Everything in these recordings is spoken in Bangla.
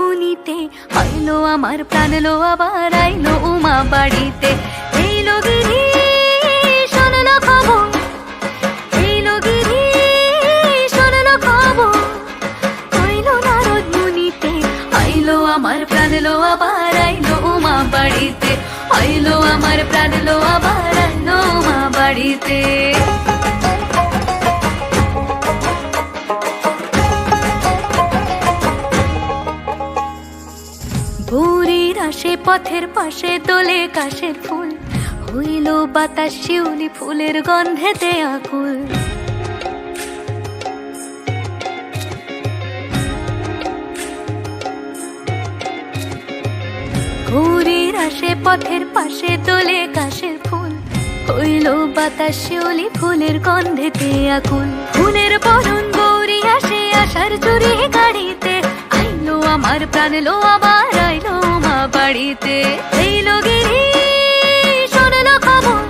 মুনিতে আইলো আমার প্রাণ, লো আবার আইলো উমা বাড়িতে। শোনলো খবর শোনলো খবর নারদ মুনিতে আমার প্রাণ, লো আবার বাড়িতে। আইলো আমার প্রাণ, লো আবার আইলো উমা বাড়িতে। ভোরের আসে, পথের পাশে তোলে কাশের ফুল। হইল বাতাস, শিউলি ফুলের গন্ধেতে আকুল। ভোরের আসে পথের পাশে তোলে কাশের ফুল। হইল বাতাস শিউলি ফুলের গন্ধেতে আকুল। ফুলের বরণ গৌরী আসে আসার চুরি গাড়িতে। আইলো আমার প্রাণ লো আবার আইলো মা বাড়িতে। এই লগেরই শোনলো খবর,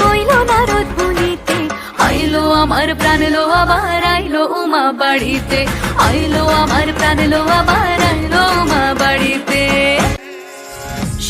কইলো নারদ মুনিতে আইলো আমার প্রাণ লো আবার আইলো উমা বাড়িতে। আইলো আমার প্রাণ লো আবার আইলো উমা বাড়িতে।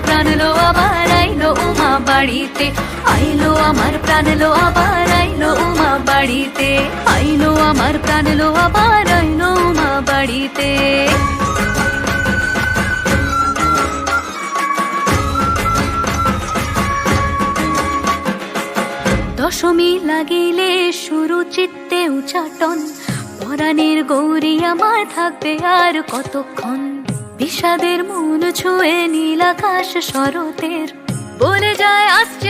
আমার প্রাণ লো আবার আইলো উমা বাড়িতে। আইলো আমার প্রাণ লো আবার আইলো উমা বাড়িতে। আইলো আমার প্রাণ লো আবার আইলো উমা বাড়িতে। দশমী লাগিলে শুরু চিত্তে উচাটন। পরাণের গৌরী আমার থাকবে আর কতক্ষণ? বিষাদের মূল ছুঁয়ে নীল আকাশ শরতের বলে যায় আসছে